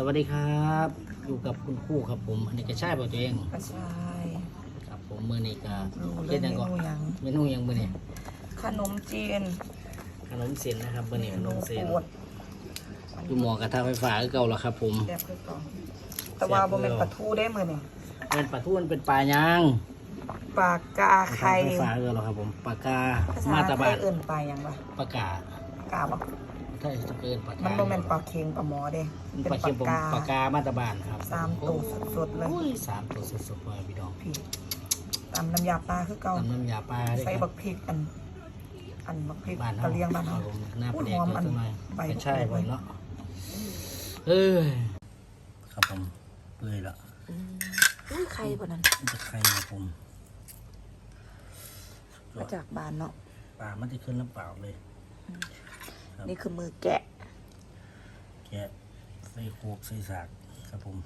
สวัสดีครับ อยู่กับคุณครู่ครับผม อันนี้ก็ใช่ป่ะตัวเองกระชายครับผมมือนี้ก็รู้เฮ็เรื่ดองหยังเมก่อนนูหยังเมนูหยังมือนี้ขนมจีนขนมเส้นนะครับมือนี้ขนมเส้นโปรดอยู่หมอกระทะไฟฟ้าคือเก่าแล้วครับ ผมแซ่บคือเก่อนแต่ว่าบ่แม่นปลาทูได้มื้อนี่เป็นปลาทูมันเป็นปลายางปลากากระทะไข่ไฟฟ้าคือเก่าแล้วครับผมปลากาภาษามาตาไทบายนเอิ้นปลาหยังวะปลากากา บ่ถ้าจะเกินปลากามัมันบ่แม่นปลาเค็งปลาหมอเด้มันเป็นปลาเค็มผมปลากาปลากามาตาบานครับสามตัวสดๆเลยโอ้ยสามตัวสดๆเลยพี่น้องพี่ตำน้ำยาปลาคือเก่าตำน้ำยาปลาด้วยใส่ครับบักพริกอัน อันบักพริกบ้านกะเลียงบ้านเฮาเฮาผมหน้าพูปดระเด็กหอมก็อันต้นไม้ใบไม่ใช่บัผกมพริกเนาะเอ้ยครับผมเปื่อยละอุ้ยไข่บ่นั้นมันจะใครครับผมมาจากบ้านเนาะปลามันจะขึ้นลำเปล่าเลยครับ นี่คือมือแกะ แกะใส่โคกใส่สากครับผม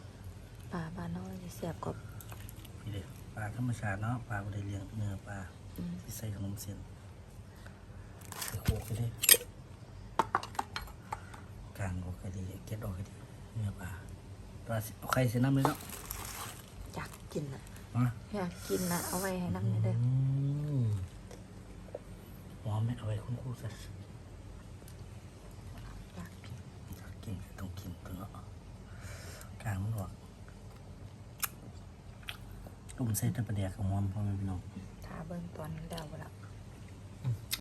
ปลาบ้านเฮาสิแซ่บกว่าพี่เด็กปลาธรรมชาติเนาะปลาไม่ได้เลี้ยงเนื้อปลาอืมที่ใส่ขนมเส้นใส่โคกไปเลยกลางออกก็ดีเก็ดออกก็ดีเนื้อปลาปลาสิเอาไข่ใส่น้ำเลยเนาะอยากกินอะมาอยากกินนะเอาไว้ให้น้ำนี่เด้ออืมหอมไหมเอาไว้คุณครูสัก อยากกิน อยา กกินต้องกินตัวเนาะกลางมันออกต้มเส้นตะประเดียกับหอมพ่อแม่พี่น้องถ้าเบิ่งตอนนี้แล้วบ่ล่ะ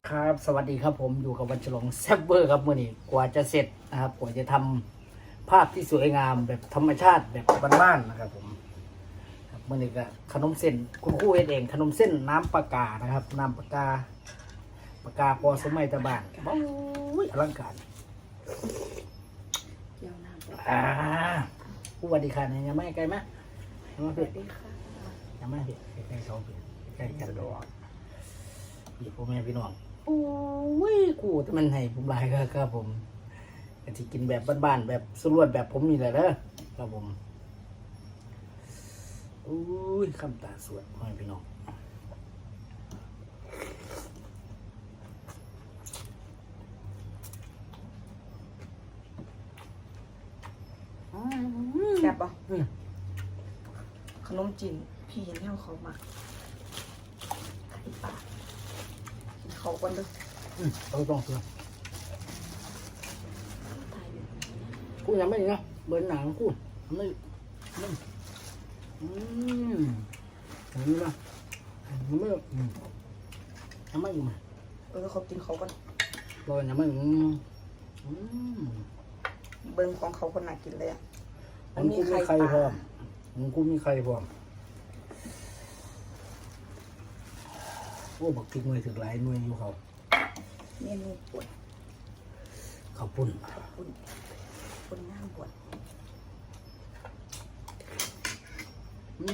ครับ สวัสดีครับผมอยู่กับวันฉลองแซบเบอร์ครับมื่อนี้กว่าจะเสร็จนะครับกว่าจะทำภาพที่สวยงามแบบธรรมชาติแบบบ้านๆนะครับผมครับมื่อนี้ก็ขนมเส้นคุณครูเฮ็ดเองขนมเส้นน้ำปลากานะครับ น้ำปลากาปลากาพอสมัยตะบานโอ้ยอลังการเกี่ยวน้ำบ่ อ่าผู้วัสดีค่ะเนี่ยยังไม่ไกลไหมยังไม่สผิวัดสดีค่ะยังไม่ผิดใกล้ๆเขาผิดใกล้ๆกันดอกพี่พ่อแม่พี่น้องโอ้ยกูแต่มันให้ผมหลายครับครับผมก็ที่กินแบบบ้านๆแบบสรวดแบบผมนี่แหละเด้อครับผมอุ้ยคำตาสวดพ่อแม่พี่น้อง แซ่บบ่อืม ขนมจีนพี่เห็นแถวเขามาไข่ปลากินเขาก่อนเด้ออืมต้องต้องเสือถ่ายอยู่กูยังไม่เนาะเบิร์นหนังกูไม่ไม่อืมเห็นไหมยังไม่อืมยังไม่อยู่ไหมเออเขากินเขาก่อนรอยังไม่อืมอืมเบิ่งของเขาคนน่ากินเลยอะ มันกูมีใครพร้อมมันกูมีใครพร้อมโอ้บักพริกหน่วยถึงหลายหน่วยอยู่เขาเมนูปวดเขาปุ่นปุ่นปุ่นน้ำปวดอื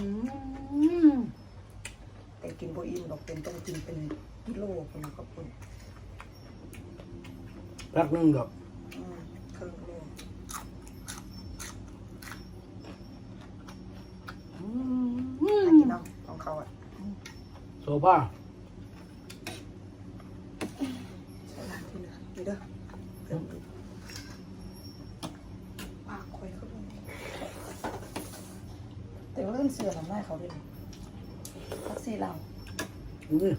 มแต่กินบ่อิ่มดอกเป็นต้องกินเป็นกิโลคนก็ปุ่นรักหนึงดอก อืมครึ่งโล อื น่าม กินเนาะของ เขาอะโซฟาใช่ละที่เหลือนี่เด้อเติมดูปากคอยเขาด้วยแต่ว่าเรื่องเสือทำได้เขาด้วยพักซี่เรานี่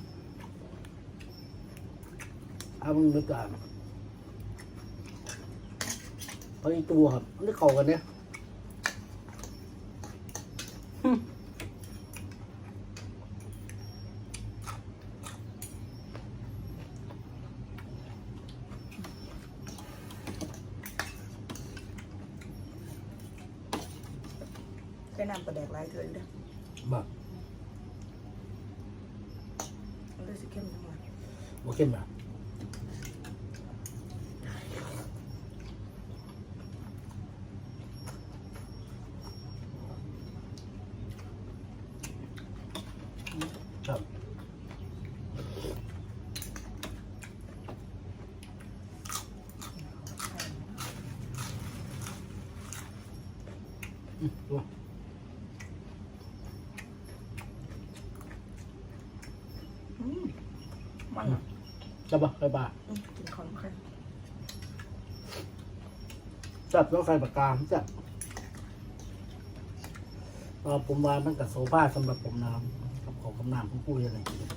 เอามึงนึกอ่านไปตัวครับนี่เข้ากันเนี่ย ใช้น้ำประแดกลายเถื่อนเด้อบักมันเลยสิเข้มทั้งวันโอเข้มแบบครับ จะบอใไปบากินของค่จับต้องใส่ปากกามจับเอผมวาามันกับโซฟาสำหรับผมน้ำของกำนามของผู้ยอะไรอย่งเลย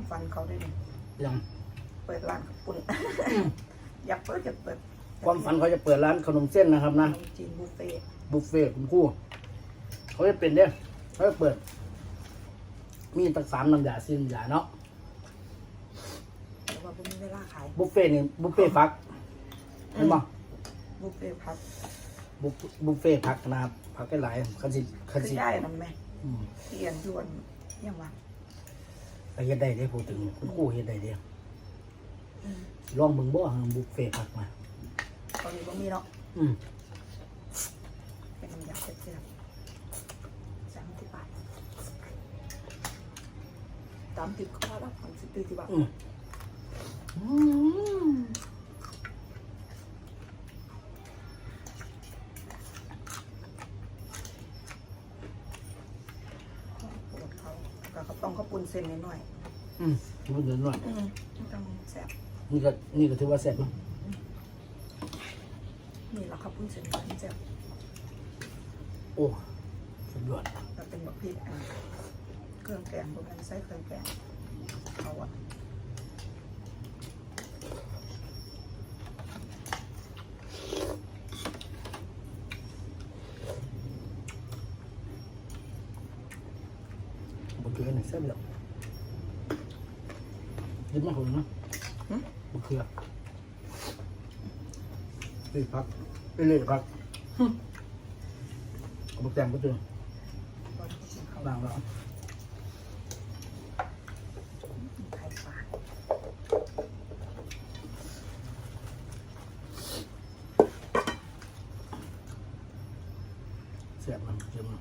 ความฝันเขาด้วยนี่ยังเปิดร้านกับปุ่น อยากเปิดจะเปิดความฝันเขาจะเปิดร้านขนมเส้นนะครับขนะนมจีนบุฟเฟ่ต์บุฟเฟ่ต์คุณครู่เขาจะเป็นเนี่ยเขาจะเปิด มีตั้งสามน้ำยาสี่น้ำยาเนาะแต่ว่าผมมีเวลาขายบุฟเฟ่ต์นี่บุฟเฟ่ต์ฟักเห็นปะบุฟเฟ่ต์พักบุฟบุฟเฟ่ต์ผักนะครับผักได้หลายคันสิคันคือสิได้นั่นไหมอืมเปลี่ยนยวนยังวะ ไปเฮ็ดได้เด้พูดถึงคุณครู่เฮ็ดได้เด้ลองมึงบ่ฮะบุฟเฟ่ต์ผักมา ตอนนี้ก็มีเนาะอืมเป็นน้ำยาเสร็จๆสามสิบบาทสามสิบก็พอแล้วสามสิบสี่สิบบาทอืมอืม ปวดเขาก็เขา ต้องเขาปุ่นเส้นนิดหน่อยอืมมันเดือดหน่อย อืมมันต้องแซ่บนี่ก็นี่ก็ถือว่าแซ่บเนาะนี่แหละครับปุ่นเส้นมันแซ่บโอ้สุดยอดแล้วเป็นบักพริกอันเครื่องแกงพวกนั้นใส่เครื่องแกงเขาอะ บะเขือนี่แซ่บแล้วเห็ นไหมผมนะหึบะเขือเอ้ยพักเอ้ยเลยพักเอาบะแตงก็เจอตอนเขากินข้าวล้างแล้วไข่ปลาเสียบมันเจอมัน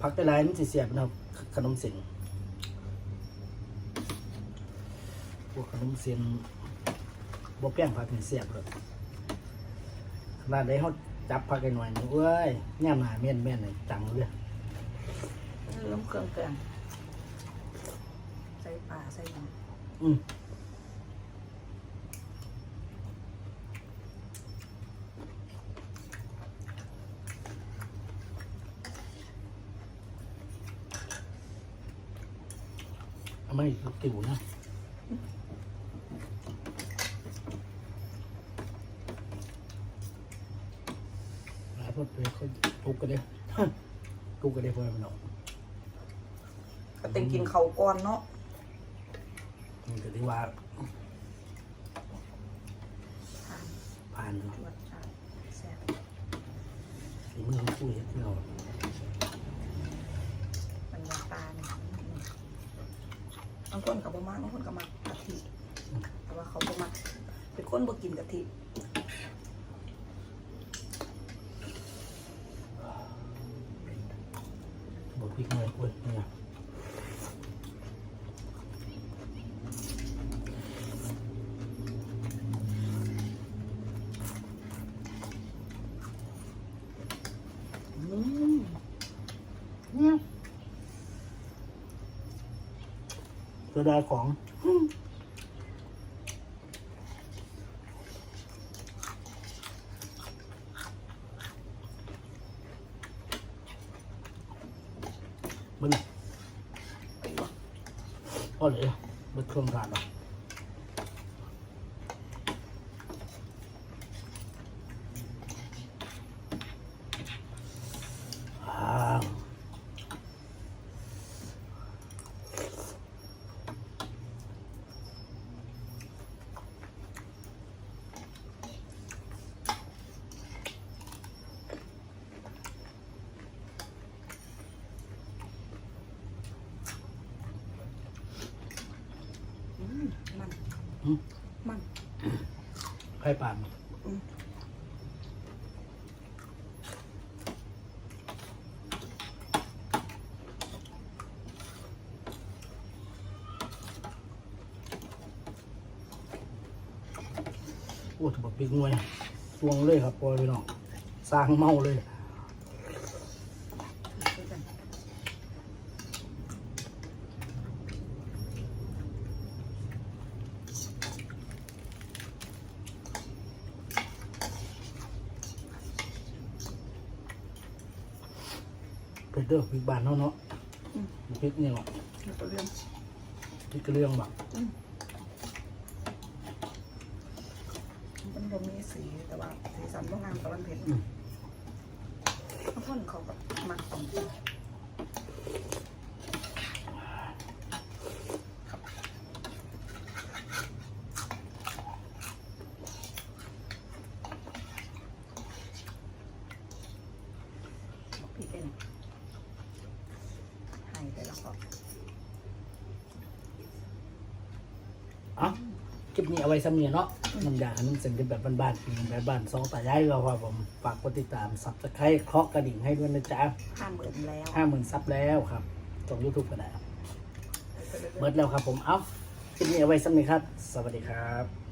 พักได้หลายมันสิเสียบนะครับขนมเส้น พวกขนมเส้นบ่แป้งผักนี่เสียบเลยขนาดใดเขาจับผักกันหน่อยหนึงเว้ยแง่มหนาเม่นแม่นเลยจังเลยเริ่มเครื่องแกงใส่ปลาใส่หยังอืมเอาไม่ติวนะหลาย พวกเลยเขาทุกกันเลยทุกกันเลยเพื่อนมันออกก็เต็งกินข้าวก่อนเนาะมันก็ที่ว่าทานผ่านรสชาติแซ่บฝีมือของผู้เห็นที่เราบรรยากาศนี่บางคนกับบะมากบางคนกับมักกะทิแต่ว่าเขาบ่มักเป็นคนบ่กินกะทิ บดพริกเลยโอ้ยเนี่ยอืมเนี่ยจะได้ของ มันไปบ่พอเลยมันเครื่องทานหรอะ ไข่ปลานโอ้ถูกปิกงวยตวงเลยครับพอยไปน้องสร้างเมาเลย เด้อพริกบานเนาะเนาะพริกนี่หรอแล้วก็เรื่องพริกกระเลียงแบบมันก็มีสีแต่ว่าสีสันบ่งามแต่มันเผ็ดบาท่อนเขาก็มักตอง ให้ไปแล้วก็อะคลิปนี้เอาไว้สำเนียเนาะน้ำยาอันนั้นเสร็จเป็นแบบบ้านๆปีนแบบบ้านสองตายายเราครับผมฝากกดติดตามสับตะไคร้เคาะกระดิ่งให้ด้วยนะจ๊ะห้ามเบิดแล้วห้าหมื่นซับแล้วครับส่งยูทูบก็ได้ไปเรื่อยๆเบิร์ดแล้วครับผม เอ้าคลิปนี้เอาไว้สำเนียครับ สวัสดีครับ